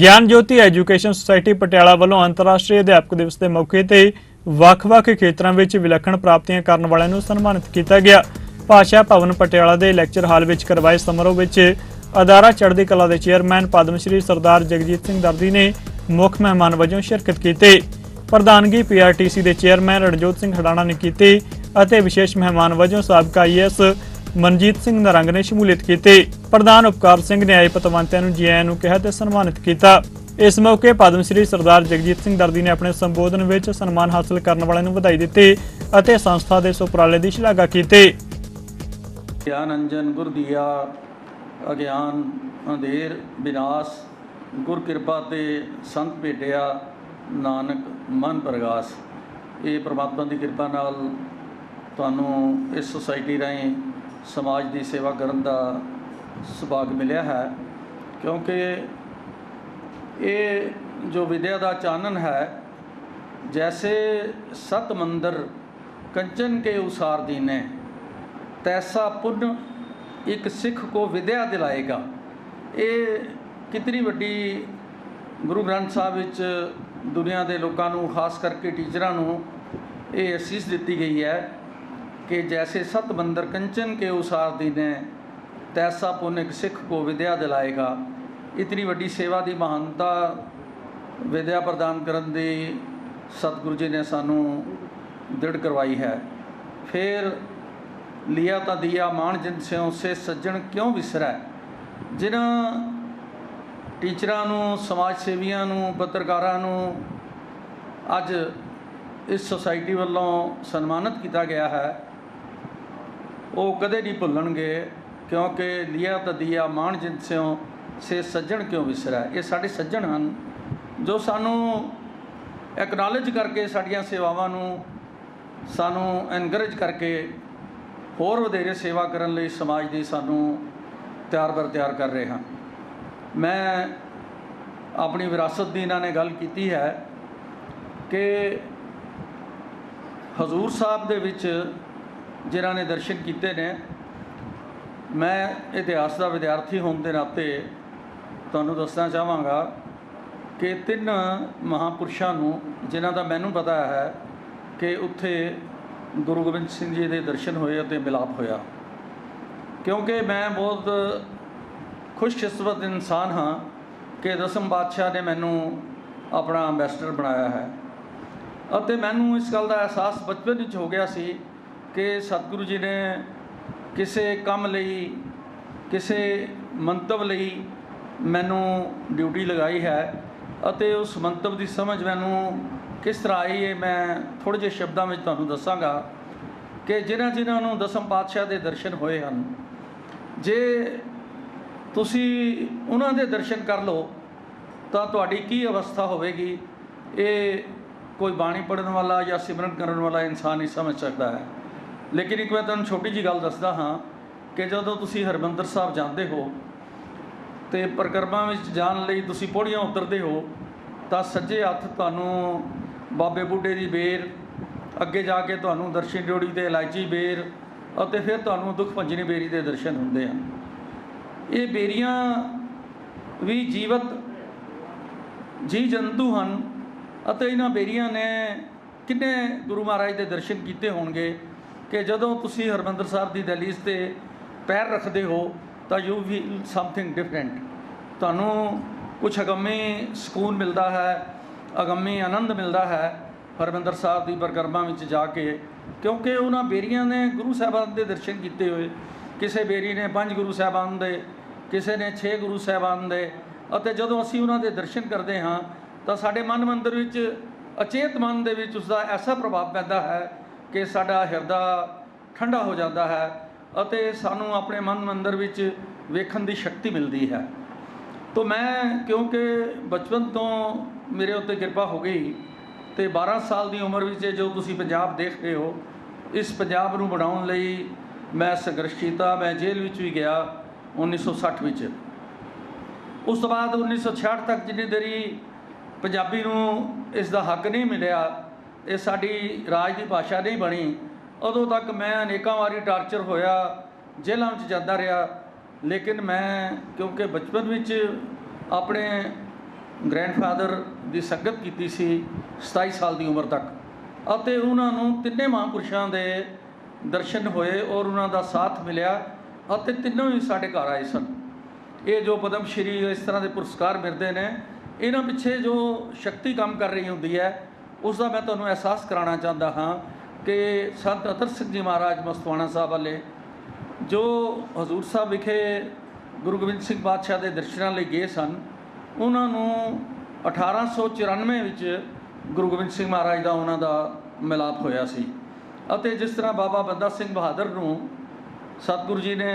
ਗਿਆਨ ਜੋਤੀ education society Patiala ਵੱਲੋਂ ਅੰਤਰਰਾਸ਼ਟਰੀ ਅਧਿਆਪਕ ਦਿਵਸ ਦੇ ਮੌਕੇ ਤੇ ਵੱਖ-ਵੱਖ ਖੇਤਰਾਂ ਵਿੱਚ ਵਿਲੱਖਣ ਪ੍ਰਾਪਤੀਆਂ ਕਰਨ ਵਾਲਿਆਂ ਨੂੰ ਸਨਮਾਨਿਤ ਕੀਤਾ ਗਿਆ। ਭਾਸ਼ਾ ਭਵਨ ਪਟਿਆਲਾ ਦੇ ਲੈਕਚਰ ਹਾਲ ਵਿੱਚ ਕਰਵਾਏ ਸਮਾਰੋਹ ਵਿੱਚ ਅਦਾਰਾ ਚੜ੍ਹਦੀ ਕਲਾ ਦੇ ਚੇਅਰਮੈਨ ਪਦਮ ਸ਼੍ਰੀ ਸਰਦਾਰ ਜਗਜੀਤ ਸਿੰਘ ਦਰਦੀ ਨੇ ਮੁੱਖ ਮਹਿਮਾਨ ਵਜੋਂ ਸ਼ਿਰਕਤ ਕੀਤੀ। ਪ੍ਰਧਾਨਗੀ ਪੀਆਰਟੀਸੀ ਦੇ ਚੇਅਰਮੈਨ ਰਣਜੋਤ ਸਿੰਘ ਹਡਾਣਾ ਨੇ ਕੀਤੀ ਅਤੇ ਵਿਸ਼ੇਸ਼ ਮਹਿਮਾਨ ਵਜੋਂ ਸਾਬਕਾ ਆਈਐਸ ਮਨਜੀਤ ਸਿੰਘ ਨਰੰਗ ਨੇ ਸ਼ਮੂਲੀਅਤ ਕੀਤੀ। ਪ੍ਰਧਾਨ ਉਪਕਾਰ ਸਿੰਘ ਨੇ ਆਏ ਪਤਵੰਤਿਆਂ ਨੂੰ ਜੀ ਆਇਆਂ ਨੂੰ ਕਿਹਾ ਤੇ ਸਨਮਾਨਿਤ ਕੀਤਾ। ਇਸ ਮੌਕੇ ਪਦਮ ਸ਼੍ਰੀ ਸਰਦਾਰ ਜਗਜੀਤ ਸਿੰਘ ਦਰਦੀ ਨੇ ਆਪਣੇ ਸੰਬੋਧਨ ਵਿੱਚ ਸਨਮਾਨ ਹਾਸਲ ਕਰਨ ਵਾਲਿਆਂ ਨੂੰ ਵਧਾਈ ਦਿੱਤੀ ਅਤੇ ਸੰਸਥਾ ਦੇ ਸੁਪਰਾਲੇ ਦੀ ਸ਼ਲਾਘਾ ਕੀਤੀ। ਗਿਆਨ ਅੰਜਨ ਗੁਰ ਅਗਿਆਨ, ਅੰਧੇਰ ਵਿਨਾਸ਼ ਗੁਰ ਕਿਰਪਾ ਤੇ ਸੰਤ ਭੇਟਿਆ, ਨਾਨਕ, ਮਨ ਪ੍ਰਗਾਸ। ਇਹ ਪ੍ਰਮਾਤਮਾ ਦੀ ਕਿਰਪਾ ਨਾਲ ਤੁਹਾਨੂੰ ਇਸ ਸੁਸਾਇਟੀ ਰਾਹੀਂ ਸਮਾਜ ਦੀ ਸੇਵਾ ਕਰਨ ਦਾ ਸੁਭਾਗ ਮਿਲਿਆ ਹੈ। ਕਿਉਂਕਿ ਇਹ ਜੋ ਵਿਦਿਆ ਦਾ ਚਾਨਣ ਹੈ, ਜੈਸੇ ਸਤ ਮੰਦਰ ਕੰਚਨ ਕੇ ਉਸਾਰ ਦੀਨੇ ਤੈਸਾ ਪੁੰਨ ਇੱਕ ਸਿੱਖ ਕੋ ਵਿਦਿਆ ਦਿਲਾਏਗਾ। ਇਹ ਕਿਤਨੀ ਵੱਡੀ ਗੁਰੂ ਗ੍ਰੰਥ ਸਾਹਿਬ ਵਿੱਚ ਦੁਨੀਆ ਦੇ ਲੋਕਾਂ ਨੂੰ, ਖਾਸ ਕਰਕੇ ਟੀਚਰਾਂ ਨੂੰ ਇਹ ਅਸੀਸ ਦਿੱਤੀ ਗਈ ਹੈ। ਕਿ ਜੈਸੇ ਸਤ ਮੰਦਰ ਕੰਚਨ ਕੇ ਉਸਾਰ ਦੀਨੇ ਤੈਸਾ ਪੁੰਨ ਇੱਕ ਸਿੱਖ ਕੋ ਵਿਦਿਆ ਦਿਲਾਏਗਾ। ਇਤਨੀ ਵੱਡੀ ਸੇਵਾ ਦੀ ਮਹਾਨਤਾ ਵਿਦਿਆ ਪ੍ਰਦਾਨ ਕਰਨ ਦੀ ਸਤਿਗੁਰੂ ਜੀ ਨੇ ਸਾਨੂੰ ਦ੍ਰਿੜ ਕਰਵਾਈ ਹੈ। ਫਿਰ ਲਿਆ ਤਾਂ ਦਿਆ ਮਾਣ ਜਿਨ ਸਿਉ ਸੇ ਸੱਜਣ ਕਿਉਂ ਵਿਸਰੈ? ਜਿਨ੍ਹਾਂ ਟੀਚਰਾਂ ਨੂੰ, ਸਮਾਜ ਸੇਵੀਆਂ ਨੂੰ, ਪੱਤਰਕਾਰਾਂ ਨੂੰ ਅੱਜ ਇਸ ਸੁਸਾਇਟੀ ਵੱਲੋਂ ਸਨਮਾਨਿਤ ਕੀਤਾ ਗਿਆ ਹੈ ਉਹ ਕਦੇ ਨਹੀਂ ਭੁੱਲਣਗੇ, ਕਿਉਂਕਿ ਲਿਆ ਤਾਂ ਦਿਆ ਮਾਣ ਜਿਨ ਸਿਉ, ਸੇ ਸੱਜਣ ਕਿਉਂ ਵਿਸਰੈ? ਇਹ ਸਾਡੇ ਸੱਜਣ ਹਨ, ਜੋ ਸਾਨੂੰ ਐਕਨੋਲਜ ਕਰਕੇ ਸਾਡੀਆਂ ਸੇਵਾਵਾਂ ਨੂੰ ਸਾਨੂੰ ਐਨਕਰੇਜ ਕਰਕੇ ਹੋਰ ਵਧੇਰੇ ਸੇਵਾ ਕਰਨ ਲਈ ਸਮਾਜ ਦੀ ਸਾਨੂੰ ਤਿਆਰ ਬਰ ਤਿਆਰ ਕਰ ਰਹੇ ਹਨ। ਮੈਂ ਆਪਣੀ ਵਿਰਾਸਤ ਦੀ ਇਹਨਾਂ ਨੇ ਗੱਲ ਕੀਤੀ ਹੈ ਕਿ ਹਜ਼ੂਰ ਸਾਹਿਬ ਦੇ ਵਿੱਚ ਜਿਨ੍ਹਾਂ ਨੇ ਦਰਸ਼ਨ ਕੀਤੇ ਨੇ, ਮੈਂ ਇਤਿਹਾਸ ਦਾ ਵਿਦਿਆਰਥੀ ਹੋਣ ਦੇ ਨਾਤੇ ਤੁਹਾਨੂੰ ਦੱਸਣਾ ਚਾਹਾਂਗਾ ਕਿ ਤਿੰਨ ਮਹਾਪੁਰਸ਼ਾਂ ਨੂੰ, ਜਿਨ੍ਹਾਂ ਦਾ ਮੈਨੂੰ ਪਤਾ ਹੈ ਕਿ ਉੱਥੇ ਗੁਰੂ ਗੋਬਿੰਦ ਸਿੰਘ ਜੀ ਦੇ ਦਰਸ਼ਨ ਹੋਏ ਅਤੇ ਮਿਲਾਪ ਹੋਇਆ। ਕਿਉਂਕਿ ਮੈਂ ਬਹੁਤ ਖੁਸ਼ਕਿਸਮਤ ਇਨਸਾਨ ਹਾਂ ਕਿ ਦਸਮ ਬਾਦਸ਼ਾਹ ਨੇ ਮੈਨੂੰ ਆਪਣਾ ਐਂਬੈਸਡਰ ਬਣਾਇਆ ਹੈ। ਅਤੇ ਮੈਨੂੰ ਇਸ ਗੱਲ ਦਾ ਅਹਿਸਾਸ ਬਚਪਨ ਵਿੱਚ ਹੋ ਗਿਆ ਸੀ ਕਿ ਸਤਿਗੁਰੂ ਜੀ ਨੇ ਕਿਸੇ ਕੰਮ ਲਈ, ਕਿਸੇ ਮੰਤਵ ਲਈ ਮੈਨੂੰ ਡਿਊਟੀ ਲਗਾਈ ਹੈ ਅਤੇ ਉਸ ਮੰਤਵ ਦੀ ਸਮਝ ਮੈਨੂੰ ਕਿਸ ਤਰ੍ਹਾਂ ਆਈ ਹੈ ਮੈਂ ਥੋੜ੍ਹੇ ਜਿਹੇ ਸ਼ਬਦਾਂ ਵਿੱਚ ਤੁਹਾਨੂੰ ਦੱਸਾਂਗਾ ਕਿ ਜਿਨ੍ਹਾਂ ਜਿਨ੍ਹਾਂ ਨੂੰ ਦਸਮ ਪਾਤਸ਼ਾਹ ਦੇ ਦਰਸ਼ਨ ਹੋਏ ਹਨ, ਜੇ ਤੁਸੀਂ ਉਹਨਾਂ ਦੇ ਦਰਸ਼ਨ ਕਰ ਲਓ ਤਾਂ ਤੁਹਾਡੀ ਕੀ ਅਵਸਥਾ ਹੋਵੇਗੀ? ਇਹ ਕੋਈ ਬਾਣੀ ਪੜਨ ਵਾਲਾ ਜਾਂ ਸਿਮਰਨ ਕਰਨ ਵਾਲਾ ਇਨਸਾਨ ਹੀ ਸਮਝ ਸਕਦਾ ਹੈ। ਲੇਕਿਨ ਇੱਕ ਮੈਂ ਤੁਹਾਨੂੰ ਛੋਟੀ ਜੀ ਗੱਲ ਦੱਸਦਾ ਹਾਂ ਕਿ ਜਦੋਂ ਤੁਸੀਂ ਹਰਮੰਦਰ ਸਾਹਿਬ ਜਾਂਦੇ ਹੋ ਤੇ ਪ੍ਰਕਰਮਾਂ ਵਿੱਚ ਜਾਣ ਲਈ ਤੁਸੀਂ ਪੌੜੀਆਂ ਉਤਰਦੇ ਹੋ, ਤਾਂ ਸੱਜੇ ਹੱਥ ਤੁਹਾਨੂੰ ਬਾਬੇ ਬੁੱਢੇ ਦੀ ਬੇਰ, ਅੱਗੇ ਜਾ ਕੇ ਤੁਹਾਨੂੰ ਦਰਸ਼ਨ ਡਿਓੜੀ ਤੇ ਇਲਾਇਚੀ ਬੇਰ ਅਤੇ ਫਿਰ ਤੁਹਾਨੂੰ ਦੁੱਖ ਭੰਜਨੀ ਬੇਰੀ ਦੇ ਦਰਸ਼ਨ ਹੁੰਦੇ ਹਨ। ਇਹ ਬੇਰੀਆਂ ਵੀ ਜੀਵਤ ਜੀ ਜੰਤੂ ਹਨ ਅਤੇ ਇਹਨਾਂ ਬੇਰੀਆਂ ਨੇ ਕਿੰਨੇ ਗੁਰੂ ਮਹਾਰਾਜ ਦੇ ਦਰਸ਼ਨ ਕੀਤੇ ਹੋਣਗੇ ਕਿ ਜਦੋਂ ਤੁਸੀਂ ਹਰਮੰਦਰ ਸਾਹਿਬ ਦੀ ਦਹਿਲੀਜ਼ ਤੇ ਪੈਰ ਰੱਖਦੇ ਹੋ, ਤਾਂ ਯੂ ਫੀਲ ਸਮਥਿੰਗ ਡਿਫਰੈਂਟ ਤੁਹਾਨੂੰ ਕੁਝ ਅਗੰਮੀ ਸਕੂਨ ਮਿਲਦਾ ਹੈ, ਅਗੰਮੀ ਆਨੰਦ ਮਿਲਦਾ ਹੈ ਹਰਮੰਦਰ ਸਾਹਿਬ ਦੀ ਪਰਿਕਰਮਾ ਵਿੱਚ ਜਾ ਕੇ, ਕਿਉਂਕਿ ਉਹਨਾਂ ਬੇਰੀਆਂ ਨੇ ਗੁਰੂ ਸਾਹਿਬਾਨ ਦੇ ਦਰਸ਼ਨ ਕੀਤੇ ਹੋਏ। ਕਿਸੇ ਬੇਰੀ ਨੇ ਪੰਜ ਗੁਰੂ ਸਾਹਿਬਾਨ ਦੇ, ਕਿਸੇ ਨੇ 6 ਗੁਰੂ ਸਾਹਿਬਾਨ ਦੇ, ਅਤੇ ਜਦੋਂ ਅਸੀਂ ਉਹਨਾਂ ਦੇ ਦਰਸ਼ਨ ਕਰਦੇ ਹਾਂ, ਤਾਂ ਸਾਡੇ ਮਨ ਮੰਦਰ ਵਿੱਚ ਅਚੇਤ ਮਨ ਦੇ ਵਿੱਚ ਉਸ ਦਾ ਐਸਾ ਪ੍ਰਭਾਵ ਪੈਂਦਾ ਹੈ ਕਿ ਸਾਡਾ ਹਿਰਦਾ ਠੰਡਾ ਹੋ ਜਾਂਦਾ ਹੈ ਅਤੇ ਸਾਨੂੰ ਆਪਣੇ ਮਨ ਮੰਦਰ ਵਿੱਚ ਵੇਖਣ ਦੀ ਸ਼ਕਤੀ ਮਿਲਦੀ ਹੈ। ਤੋ ਮੈਂ ਕਿਉਂਕਿ ਬਚਪਨ ਤੋਂ ਮੇਰੇ ਉੱਤੇ ਕਿਰਪਾ ਹੋ ਗਈ ਤੇ 12 ਸਾਲ ਦੀ ਉਮਰ ਵਿੱਚ ਜੋ ਤੁਸੀਂ ਪੰਜਾਬ ਦੇਖ ਰਹੇ ਹੋ, ਇਸ ਪੰਜਾਬ ਨੂੰ ਬਣਾਉਣ ਲਈ ਮੈਂ ਸੰਘਰਸ਼ ਕੀਤਾ, ਮੈਂ ਜੇਲ੍ਹ ਵਿੱਚ ਵੀ ਗਿਆ 1960 ਵਿੱਚ। ਉਸ ਤੋਂ ਬਾਅਦ 1966 ਤੱਕ ਜਿੰਨੀ ਦੇਰੀ ਪੰਜਾਬੀ ਨੂੰ ਇਸ ਦਾ ਹੱਕ ਨਹੀਂ ਮਿਲਿਆ ਇਹ ਸਾਡੀ ਰਾਜ ਦੀ ਭਾਸ਼ਾ ਨਹੀਂ ਬਣੀ। ਉਦੋਂ ਤੱਕ ਮੈਂ ਅਨੇਕਾਂ ਵਾਰੀ ਟਾਰਚਰ ਹੋਇਆ, ਜੇਲ੍ਹਾਂ ਵਿੱਚ ਜਾਂਦਾ ਰਿਹਾ। ਲੇਕਿਨ ਮੈਂ, ਕਿਉਂਕਿ ਬਚਪਨ ਵਿੱਚ ਆਪਣੇ ਗ੍ਰੈਂਡਫਾਦਰ ਦੀ ਸੰਗਤ ਕੀਤੀ ਸੀ 27 ਸਾਲ ਦੀ ਉਮਰ ਤੱਕ। ਅਤੇ ਉਹਨਾਂ ਨੂੰ ਤਿੰਨੇ ਮਹਾਂਪੁਰਸ਼ਾਂ ਦੇ ਦਰਸ਼ਨ ਹੋਏ ਔਰ ਉਹਨਾਂ ਦਾ ਸਾਥ ਮਿਲਿਆ ਅਤੇ ਤਿੰਨੋਂ ਹੀ ਸਾਡੇ ਘਰ ਆਏ ਸਨ। ਇਹ ਜੋ ਪਦਮ ਸ਼੍ਰੀ ਇਸ ਤਰ੍ਹਾਂ ਦੇ ਪੁਰਸਕਾਰ ਮਿਲਦੇ ਨੇ, ਇਹਨਾਂ ਪਿੱਛੇ ਜੋ ਸ਼ਕਤੀ ਕੰਮ ਕਰ ਰਹੀ ਹੁੰਦੀ ਹੈ ਉਸ ਦਾ ਮੈਂ ਤੁਹਾਨੂੰ ਅਹਿਸਾਸ ਕਰਾਉਣਾ ਚਾਹੁੰਦਾ ਹਾਂ ਕਿ ਸੰਤ ਅਤਰ ਸਿੰਘ ਜੀ ਮਹਾਰਾਜ ਮਸਤਵਾਣਾ ਸਾਹਿਬ ਵਾਲੇ, ਜੋ ਹਜ਼ੂਰ ਸਾਹਿਬ ਵਿਖੇ ਗੁਰੂ ਗੋਬਿੰਦ ਸਿੰਘ ਪਾਤਸ਼ਾਹ ਦੇ ਦਰਸ਼ਨਾਂ ਲਈ ਗਏ ਸਨ, ਉਹਨਾਂ ਨੂੰ 1894 ਵਿੱਚ ਗੁਰੂ ਗੋਬਿੰਦ ਸਿੰਘ ਮਹਾਰਾਜ ਦਾ ਉਹਨਾਂ ਦਾ ਮਿਲਾਪ ਹੋਇਆ ਸੀ। ਅਤੇ ਜਿਸ ਤਰ੍ਹਾਂ ਬਾਬਾ ਬੰਦਾ ਸਿੰਘ ਬਹਾਦਰ ਨੂੰ ਸਤਿਗੁਰੂ ਜੀ ਨੇ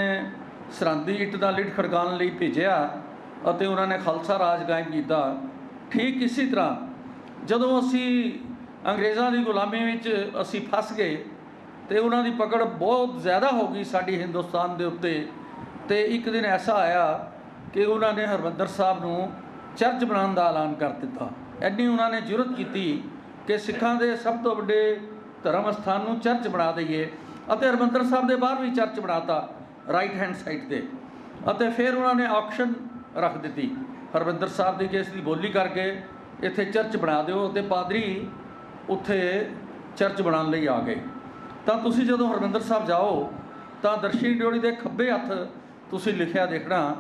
ਸਰਹੰਦੀ ਇੱਟ ਦਾ ਲਿਡ ਖੜਕਾਉਣ ਲਈ ਭੇਜਿਆ ਅਤੇ ਉਹਨਾਂ ਨੇ ਖਾਲਸਾ ਰਾਜ ਕਾਇਮ ਕੀਤਾ, ਠੀਕ ਇਸੇ ਤਰ੍ਹਾਂ ਜਦੋਂ ਅਸੀਂ ਅੰਗਰੇਜ਼ਾਂ ਦੀ ਗੁਲਾਮੀ ਵਿੱਚ ਅਸੀਂ ਫਸ ਗਏ ਤੇ ਉਹਨਾਂ ਦੀ ਪਕੜ ਬਹੁਤ ਜ਼ਿਆਦਾ ਹੋ ਗਈ ਸਾਡੀ ਹਿੰਦੁਸਤਾਨ ਦੇ ਉੱਤੇ, ਤੇ ਇੱਕ ਦਿਨ ਐਸਾ ਆਇਆ ਕਿ ਉਹਨਾਂ ਨੇ ਹਰਮੰਦਰ ਸਾਹਿਬ ਨੂੰ ਚਰਚ ਬਣਾਉਣ ਦਾ ਐਲਾਨ ਕਰ ਦਿੱਤਾ। ਐਨੀ ਉਹਨਾਂ ਨੇ ਜੁਰਤ ਕੀਤੀ ਕਿ ਸਿੱਖਾਂ ਦੇ ਸਭ ਤੋਂ ਵੱਡੇ ਧਰਮ ਸਥਾਨ ਨੂੰ ਚਰਚ ਬਣਾ ਦਈਏ ਅਤੇ ਹਰਮੰਦਰ ਸਾਹਿਬ ਦੇ ਬਾਹਰ ਵੀ ਚਰਚ ਬਣਾਤਾ ਰਾਈਟ ਹੈਂਡ ਸਾਈਡ ਤੇ। ਅਤੇ ਫਿਰ ਉਹਨਾਂ ਨੇ ਆਕਸ਼ਨ ਰੱਖ ਦਿੱਤੀ। ਹਰਮੰਦਰ ਸਾਹਿਬ ਦੀ ਕੇਸ ਦੀ ਬੋਲੀ ਕਰਕੇ ਇੱਥੇ ਚਰਚ ਬਣਾ ਦਿਓ ਤੇ ਪਾਦਰੀ ਉੱਥੇ ਚਰਚ ਬਣਾਉਣ ਲਈ ਆ ਗਏ। ਤਾਂ ਤੁਸੀਂ ਜਦੋਂ ਹਰਮੰਦਰ ਸਾਹਿਬ ਜਾਓ, ਤਾਂ ਦਰਸ਼ਨੀ ਡਿਓੜੀ ਦੇ ਖੱਬੇ ਹੱਥ ਤੁਸੀਂ ਲਿਖਿਆ ਦੇਖਣਾ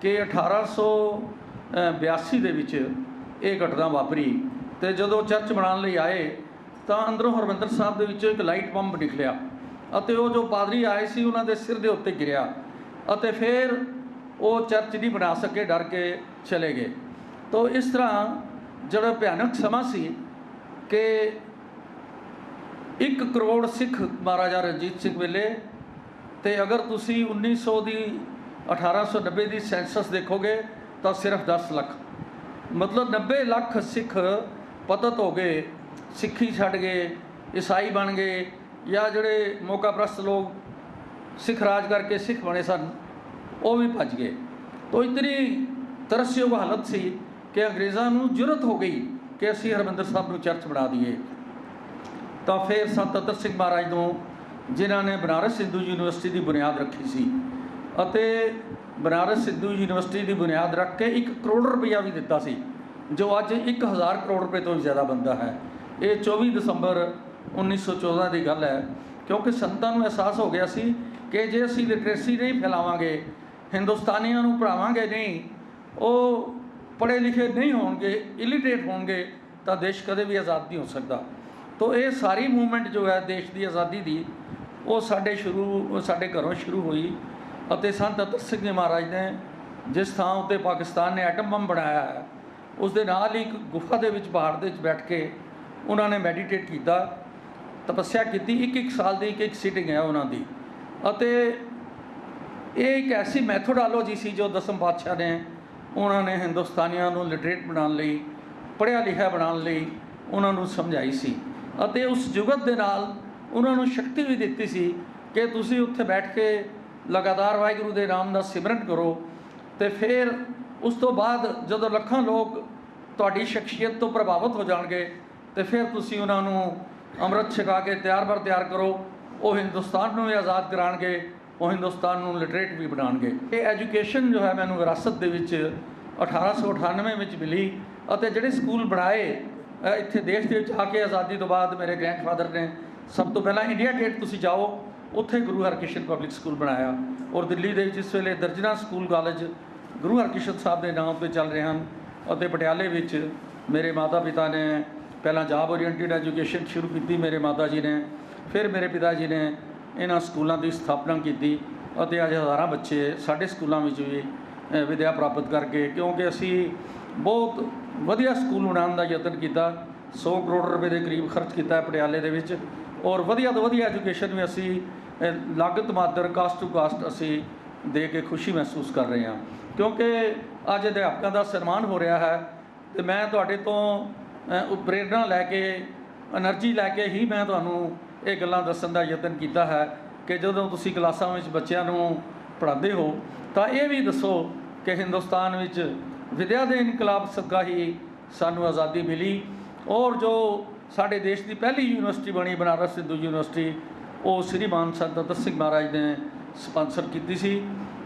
ਕਿ 1882 ਦੇ ਵਿੱਚ ਇਹ ਘਟਨਾ ਵਾਪਰੀ ਤੇ ਜਦੋਂ ਚਰਚ ਬਣਾਉਣ ਲਈ ਆਏ, ਤਾਂ ਅੰਦਰੋਂ ਹਰਮੰਦਰ ਸਾਹਿਬ ਦੇ ਵਿੱਚੋਂ ਇੱਕ ਲਾਈਟ ਬੰਬ ਨਿਕਲਿਆ ਅਤੇ ਉਹ ਜੋ ਪਾਦਰੀ ਆਏ ਸੀ, ਉਹਨਾਂ ਦੇ ਸਿਰ ਦੇ ਉੱਤੇ ਗਿਰਿਆ ਅਤੇ ਫਿਰ ਉਹ ਚਰਚ ਨਹੀਂ ਬਣਾ ਸਕੇ, ਡਰ ਕੇ ਚਲੇ ਗਏ। ਤੋਂ ਇਸ ਤਰ੍ਹਾਂ ਜਿਹੜਾ ਭਿਆਨਕ ਸਮਾਂ ਸੀ ਕਿ 1 ਕਰੋੜ ਸਿੱਖ ਮਹਾਰਾਜਾ ਰਣਜੀਤ ਸਿੰਘ ਵੇਲੇ ਤੇ ਅਗਰ ਤੁਸੀਂ 1900 ਦੀ 1890 ਦੀ ਸੈਂਸਸ ਦੇਖੋਗੇ ਤਾਂ ਸਿਰਫ 10 ਲੱਖ। ਮਤਲਬ 90 ਲੱਖ ਸਿੱਖ ਪਤਤ ਹੋ ਗਏ, ਸਿੱਖੀ ਛੱਡ ਗਏ, ਈਸਾਈ ਬਣ ਗਏ ਜਾਂ ਜਿਹੜੇ ਮੌਕਾ ਪ੍ਰਸਤ ਲੋਕ ਸਿੱਖ ਰਾਜ ਕਰਕੇ ਸਿੱਖ ਬਣੇ ਸਨ, ਉਹ ਵੀ ਭੱਜ ਗਏ। ਤੋ ਇਤਨੀ ਤਰਸਯੋਗ ਹਾਲਤ ਸੀ ਕਿ ਅੰਗਰੇਜ਼ਾਂ ਨੂੰ ਜੁਰਤ ਹੋ ਗਈ ਕਿ ਅਸੀਂ ਹਰਮੰਦਰ ਸਾਹਿਬ ਨੂੰ ਚਰਚ ਬਣਾ ਦਈਏ। ਤਾਂ ਫਿਰ ਸੰਤ ਅਤਰ ਸਿੰਘ ਮਹਾਰਾਜ ਨੂੰ, ਜਿਨ੍ਹਾਂ ਨੇ ਬਨਾਰਸ ਹਿੰਦੂ ਯੂਨੀਵਰਸਿਟੀ ਦੀ ਬੁਨਿਆਦ ਰੱਖੀ ਸੀ ਅਤੇ ਬਨਾਰਸ ਹਿੰਦੂ ਯੂਨੀਵਰਸਿਟੀ ਦੀ ਬੁਨਿਆਦ ਰੱਖ ਕੇ 1 ਕਰੋੜ ਰੁਪਇਆ ਵੀ ਦਿੱਤਾ ਸੀ, ਜੋ ਅੱਜ 1000 ਕਰੋੜ ਰੁਪਏ ਤੋਂ ਵੀ ਜ਼ਿਆਦਾ ਬਣਦਾ ਹੈ। ਇਹ 24 ਦਸੰਬਰ 1914 ਦੀ ਗੱਲ ਹੈ, ਕਿਉਂਕਿ ਸੰਤਾਂ ਨੂੰ ਅਹਿਸਾਸ ਹੋ ਗਿਆ ਸੀ ਕਿ ਜੇ ਅਸੀਂ ਲਿਟਰੇਸੀ ਨਹੀਂ ਫੈਲਾਵਾਂਗੇ, ਹਿੰਦੁਸਤਾਨੀਆਂ ਨੂੰ ਪੜ੍ਹਾਵਾਂਗੇ ਨਹੀਂ, ਉਹ ਪੜ੍ਹੇ ਲਿਖੇ ਨਹੀਂ ਹੋਣਗੇ ਇਲਿਟਰੇਟ ਹੋਣਗੇ, ਤਾਂ ਦੇਸ਼ ਕਦੇ ਵੀ ਆਜ਼ਾਦ ਨਹੀਂ ਹੋ ਸਕਦਾ। ਤੋ ਇਹ ਸਾਰੀ ਮੂਵਮੈਂਟ ਜੋ ਹੈ ਦੇਸ਼ ਦੀ ਆਜ਼ਾਦੀ ਦੀ, ਉਹ ਸਾਡੇ ਸ਼ੁਰੂ, ਸਾਡੇ ਘਰੋਂ ਸ਼ੁਰੂ ਹੋਈ ਅਤੇ ਸੰਤ ਅਤਰ ਸਿੰਘ ਜੀ ਮਹਾਰਾਜ ਨੇ ਜਿਸ ਥਾਂ ਉੱਤੇ ਪਾਕਿਸਤਾਨ ਨੇ ਐਟਮ ਬੰਬ ਬਣਾਇਆ ਹੈ, ਉਸ ਦੇ ਨਾਲ ਹੀ ਇੱਕ ਗੁਫਾ ਦੇ ਵਿੱਚ, ਪਹਾੜ ਦੇ ਵਿੱਚ ਬੈਠ ਕੇ ਉਹਨਾਂ ਨੇ ਮੈਡੀਟੇਟ ਕੀਤਾ, ਤਪੱਸਿਆ ਕੀਤੀ, ਇੱਕ ਇੱਕ ਸਾਲ ਦੀ, ਇੱਕ ਇੱਕ ਸੀਟਿੰਗ ਹੈ ਉਹਨਾਂ ਦੀ। ਅਤੇ ਇਹ ਇੱਕ ਐਸੀ ਮੈਥੋਡੋਲੋਜੀ ਸੀ ਜੋ ਦਸਮ ਪਾਤਸ਼ਾਹ ਨੇ ਉਹਨਾਂ ਨੇ ਹਿੰਦੁਸਤਾਨੀਆਂ ਨੂੰ ਲਿਟਰੇਟ ਬਣਾਉਣ ਲਈ, ਪੜ੍ਹਿਆ ਲਿਖਿਆ ਬਣਾਉਣ ਲਈ ਉਹਨਾਂ ਨੂੰ ਸਮਝਾਈ ਸੀ ਅਤੇ ਉਸ ਜੁਗਤ ਦੇ ਨਾਲ ਉਹਨਾਂ ਨੂੰ ਸ਼ਕਤੀ ਵੀ ਦਿੱਤੀ ਸੀ ਕਿ ਤੁਸੀਂ ਉੱਥੇ ਬੈਠ ਕੇ ਲਗਾਤਾਰ ਵਾਹਿਗੁਰੂ ਦੇ ਨਾਮ ਦਾ ਸਿਮਰਨ ਕਰੋ ਤੇ ਫਿਰ ਉਸ ਤੋਂ ਬਾਅਦ ਜਦੋਂ ਲੱਖਾਂ ਲੋਕ ਤੁਹਾਡੀ ਸ਼ਖਸੀਅਤ ਤੋਂ ਪ੍ਰਭਾਵਿਤ ਹੋ ਜਾਣਗੇ, ਤੇ ਫਿਰ ਤੁਸੀਂ ਉਹਨਾਂ ਨੂੰ ਅੰਮ੍ਰਿਤ ਛਕਾ ਕੇ ਤਿਆਰ ਬਰ ਤਿਆਰ ਕਰੋ, ਉਹ ਹਿੰਦੁਸਤਾਨ ਨੂੰ ਵੀ ਆਜ਼ਾਦ ਕਰਾਣਗੇ ਉਹ ਹਿੰਦੁਸਤਾਨ ਨੂੰ ਲਿਟਰੇਟ ਵੀ ਬਣਾਉਣਗੇ। ਇਹ ਐਜੂਕੇਸ਼ਨ ਜੋ ਹੈ ਮੈਨੂੰ ਵਿਰਾਸਤ ਦੇ ਵਿੱਚ 1898 ਵਿੱਚ ਮਿਲੀ ਅਤੇ ਜਿਹੜੇ ਸਕੂਲ ਬਣਾਏ ਇੱਥੇ ਦੇਸ਼ ਦੇ ਵਿੱਚ ਆ ਕੇ ਆਜ਼ਾਦੀ ਤੋਂ ਬਾਅਦ ਮੇਰੇ ਗ੍ਰੈਂਡਫਾਦਰ ਨੇ ਸਭ ਤੋਂ ਪਹਿਲਾਂ ਇੰਡੀਆ ਗੇਟ ਤੁਸੀਂ ਜਾਓ, ਉੱਥੇ ਗੁਰੂ ਹਰਕ੍ਰਿਸ਼ਨ ਪਬਲਿਕ ਸਕੂਲ ਬਣਾਇਆ। ਔਰ ਦਿੱਲੀ ਦੇ ਵਿੱਚ ਇਸ ਵੇਲੇ ਦਰਜਨਾ ਸਕੂਲ ਕਾਲਜ ਗੁਰੂ ਹਰਕ੍ਰਿਸ਼ਨ ਸਾਹਿਬ ਦੇ ਨਾਮ ਤੇ ਚੱਲ ਰਹੇ ਹਨ ਅਤੇ ਪਟਿਆਲੇ ਵਿੱਚ ਮੇਰੇ ਮਾਤਾ ਪਿਤਾ ਨੇ ਪਹਿਲਾਂ ਜਾਬ ਓਰੀਐਂਟਡ ਐਜੂਕੇਸ਼ਨ ਸ਼ੁਰੂ ਕੀਤੀ, ਮੇਰੇ ਮਾਤਾ ਜੀ ਨੇ, ਫਿਰ ਮੇਰੇ ਪਿਤਾ ਜੀ ਨੇ ਇਹਨਾਂ ਸਕੂਲਾਂ ਦੀ ਸਥਾਪਨਾ ਕੀਤੀ ਅਤੇ ਅੱਜ ਹਜ਼ਾਰਾਂ ਬੱਚੇ ਸਾਡੇ ਸਕੂਲਾਂ ਵਿੱਚ ਵੀ ਵਿਦਿਆ ਪ੍ਰਾਪਤ ਕਰਕੇ ਕਿਉਂਕਿ ਅਸੀਂ ਬਹੁਤ ਵਧੀਆ ਸਕੂਲ ਬਣਾਉਣ ਦਾ ਯਤਨ ਕੀਤਾ 100 ਕਰੋੜ ਰੁਪਏ ਦੇ ਕਰੀਬ ਖਰਚ ਕੀਤਾ ਹੈ ਪਟਿਆਲੇ ਦੇ ਵਿੱਚ ਔਰ ਵਧੀਆ ਤੋਂ ਵਧੀਆ ਐਜੂਕੇਸ਼ਨ ਵੀ ਅਸੀਂ ਲਾਗਤ ਮਾਤਰ ਕਾਸਟ ਟੂ ਕਾਸਟ ਅਸੀਂ ਦੇ ਕੇ ਖੁਸ਼ੀ ਮਹਿਸੂਸ ਕਰ ਰਹੇ ਹਾਂ। ਕਿਉਂਕਿ ਅੱਜ ਅਧਿਆਪਕਾਂ ਦਾ ਸਨਮਾਨ ਹੋ ਰਿਹਾ ਹੈ ਤੇ ਮੈਂ ਤੁਹਾਡੇ ਤੋਂ ਪ੍ਰੇਰਣਾ ਲੈ ਕੇ, એનર્ਜੀ ਲੈ ਕੇ ਹੀ ਮੈਂ ਤੁਹਾਨੂੰ ਇਹ ਗੱਲਾਂ ਦੱਸਣ ਦਾ ਯਤਨ ਕੀਤਾ ਹੈ ਕਿ ਜਦੋਂ ਤੁਸੀਂ ਕਲਾਸਾਂ ਵਿੱਚ ਬੱਚਿਆਂ ਨੂੰ ਪੜ੍ਹਾਉਂਦੇ ਹੋ, ਤਾਂ ਇਹ ਵੀ ਦੱਸੋ ਕਿ ਹਿੰਦੁਸਤਾਨ ਵਿੱਚ ਵਿਦਿਆ ਦੇ ਇਨਕਲਾਬ ਸਦਕਾ ਹੀ ਸਾਨੂੰ ਆਜ਼ਾਦੀ ਮਿਲੀ ਔਰ ਜੋ ਸਾਡੇ ਦੇਸ਼ ਦੀ ਪਹਿਲੀ ਯੂਨੀਵਰਸਿਟੀ ਬਣੀ, ਬਨਾਰਸ ਹਿੰਦੂ ਯੂਨੀਵਰਸਿਟੀ, ਉਹ ਸ੍ਰੀ ਮਾਨ ਸੰਤ ਅਤਰ ਸਿੰਘ ਮਹਾਰਾਜ ਨੇ ਸਪਾਂਸਰ ਕੀਤੀ ਸੀ,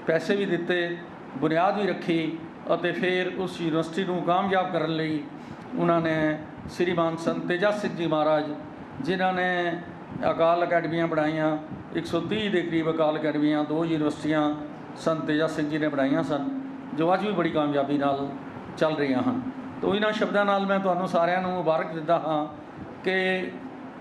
ਪੈਸੇ ਵੀ ਦਿੱਤੇ, ਬੁਨਿਆਦ ਵੀ ਰੱਖੀ ਅਤੇ ਫਿਰ ਉਸ ਯੂਨੀਵਰਸਿਟੀ ਨੂੰ ਕਾਮਯਾਬ ਕਰਨ ਲਈ ਉਹਨਾਂ ਨੇ ਸ਼੍ਰੀ ਮਾਨ ਸੰਤ ਤੇਜਾ ਸਿੰਘ ਜੀ ਮਹਾਰਾਜ, ਜਿਨ੍ਹਾਂ ਨੇ ਅਕਾਲ ਅਕੈਡਮੀਆਂ ਬਣਾਈਆਂ 130 ਦੇ ਕਰੀਬ ਅਕਾਲ ਅਕੈਡਮੀਆਂ, ਦੋ ਯੂਨੀਵਰਸਿਟੀਆਂ ਸੰਤ ਤੇਜਾ ਸਿੰਘ ਜੀ ਨੇ ਬਣਾਈਆਂ ਸਨ, ਜੋ ਅੱਜ ਵੀ ਬੜੀ ਕਾਮਯਾਬੀ ਨਾਲ ਚੱਲ ਰਹੀਆਂ ਹਨ। ਤੋ ਇਹਨਾਂ ਸ਼ਬਦਾਂ ਨਾਲ ਮੈਂ ਤੁਹਾਨੂੰ ਸਾਰਿਆਂ ਨੂੰ ਮੁਬਾਰਕ ਦਿੰਦਾ ਹਾਂ ਕਿ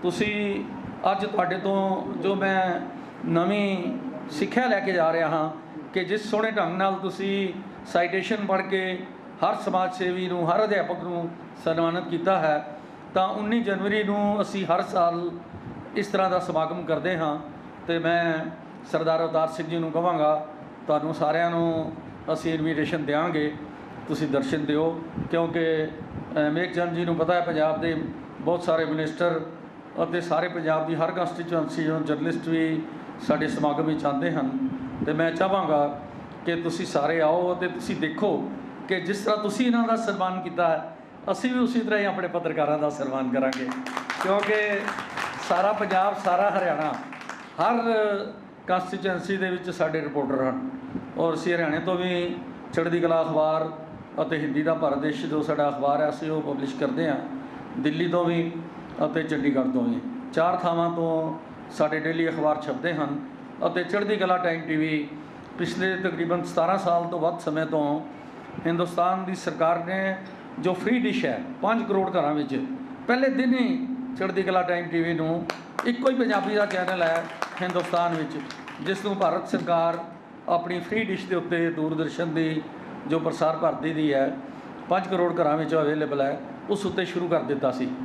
ਤੁਸੀਂ ਅੱਜ ਤੁਹਾਡੇ ਤੋਂ ਜੋ ਮੈਂ ਨਵੀਂ ਸਿੱਖਿਆ ਲੈ ਕੇ ਜਾ ਰਿਹਾ ਹਾਂ ਕਿ ਜਿਸ ਸੋਹਣੇ ਢੰਗ ਨਾਲ ਤੁਸੀਂ ਸਾਈਟੇਸ਼ਨ ਪੜ੍ਹ ਕੇ ਹਰ ਸਮਾਜ ਸੇਵੀ ਨੂੰ, ਹਰ ਅਧਿਆਪਕ ਨੂੰ ਸਨਮਾਨਿਤ ਕੀਤਾ ਹੈ, ਤਾਂ 19 ਜਨਵਰੀ ਨੂੰ ਅਸੀਂ ਹਰ ਸਾਲ ਇਸ ਤਰ੍ਹਾਂ ਦਾ ਸਮਾਗਮ ਕਰਦੇ ਹਾਂ ਤੇ ਮੈਂ ਸਰਦਾਰ ਅਵਤਾਰ ਸਿੰਘ ਜੀ ਨੂੰ ਕਹਾਂਗਾ ਤੁਹਾਨੂੰ ਸਾਰਿਆਂ ਨੂੰ ਅਸੀਂ ਇਨਵੀਟੇਸ਼ਨ ਦੇਵਾਂਗੇ ਤੁਸੀਂ ਦਰਸ਼ਨ ਦਿਓ ਕਿਉਂਕਿ ਅ, ਜੀ ਨੂੰ ਪਤਾ ਹੈ ਪੰਜਾਬ ਦੇ ਬਹੁਤ ਸਾਰੇ ਮਿਨਿਸਟਰ ਅਤੇ ਸਾਰੇ ਪੰਜਾਬ ਦੀ ਹਰ ਕੰਸਟੀਚੁਐਂਸੀ ਤੋਂ ਜਰਨਲਿਸਟ ਵੀ ਸਾਡੇ ਸਮਾਗਮ ਵਿੱਚ ਆਉਂਦੇ ਹਨ। ਤੇ ਮੈਂ ਚਾਹਾਂਗਾ ਕਿ ਤੁਸੀਂ ਸਾਰੇ ਆਓ ਅਤੇ ਤੁਸੀਂ ਦੇਖੋ ਕਿ ਜਿਸ ਤਰ੍ਹਾਂ ਤੁਸੀਂ ਇਹਨਾਂ ਦਾ ਸਨਮਾਨ ਕੀਤਾ ਹੈ ਅਸੀਂ ਵੀ ਉਸੇ ਤਰ੍ਹਾਂ ਹੀ ਆਪਣੇ ਪੱਤਰਕਾਰਾਂ ਦਾ ਸਨਮਾਨ ਕਰਾਂਗੇ। ਕਿਉਂਕਿ ਸਾਰਾ ਪੰਜਾਬ, ਸਾਰਾ ਹਰਿਆਣਾ, ਹਰ ਕੰਸਟੀਚੁਐਂਸੀ ਦੇ ਵਿੱਚ ਸਾਡੇ ਰਿਪੋਰਟਰ ਹਨ। ਔਰ ਅਸੀਂ ਹਰਿਆਣੇ ਤੋਂ ਵੀ ਚੜ੍ਹਦੀ ਕਲਾ ਅਖਬਾਰ ਅਤੇ ਹਿੰਦੀ ਦਾ ਭਾਰਤ ਦੇਸ਼ ਜੋ ਸਾਡਾ ਅਖਬਾਰ ਹੈ, ਅਸੀਂ ਉਹ ਪਬਲਿਸ਼ ਕਰਦੇ ਹਾਂ। ਦਿੱਲੀ ਤੋਂ ਵੀ ਅਤੇ ਚੰਡੀਗੜ੍ਹ ਤੋਂ ਵੀ। ਚਾਰ ਥਾਵਾਂ ਤੋਂ ਸਾਡੇ ਡੇਲੀ ਅਖਬਾਰ ਛਪਦੇ ਹਨ ਅਤੇ ਚੜ੍ਹਦੀ ਕਲਾ ਟਾਈਮ ਟੀਵੀ ਪਿਛਲੇ ਤਕਰੀਬਨ 17 ਸਾਲ ਤੋਂ ਵੱਧ ਸਮੇਂ ਤੋਂ ਹਿੰਦੁਸਤਾਨ ਦੀ ਸਰਕਾਰ ਨੇ ਜੋ ਫ੍ਰੀ ਡਿਸ਼ ਹੈ 5 ਕਰੋੜ ਘਰਾਂ ਵਿੱਚ, ਪਹਿਲੇ ਦਿਨ ਹੀ ਚੜ੍ਹਦੀ ਕਲਾ ਟਾਈਮ ਟੀਵੀ ਨੂੰ ਇੱਕੋ ਹੀ ਪੰਜਾਬੀ ਦਾ ਚੈਨਲ ਹੈ ਹਿੰਦੁਸਤਾਨ ਵਿੱਚ, ਜਿਸ ਨੂੰ ਭਾਰਤ ਸਰਕਾਰ ਆਪਣੀ ਫ੍ਰੀ ਡਿਸ਼ ਦੇ ਉੱਤੇ ਦੂਰਦਰਸ਼ਨ ਦੀ ਜੋ ਪ੍ਰਸਾਰ ਭਾਰਤੀ ਦੀ ਹੈ 5 ਕਰੋੜ ਘਰਾਂ ਵਿੱਚ ਅਵੇਲੇਬਲ ਹੈ, ਉਸ ਉੱਤੇ ਸ਼ੁਰੂ ਕਰ ਦਿੱਤਾ ਸੀ।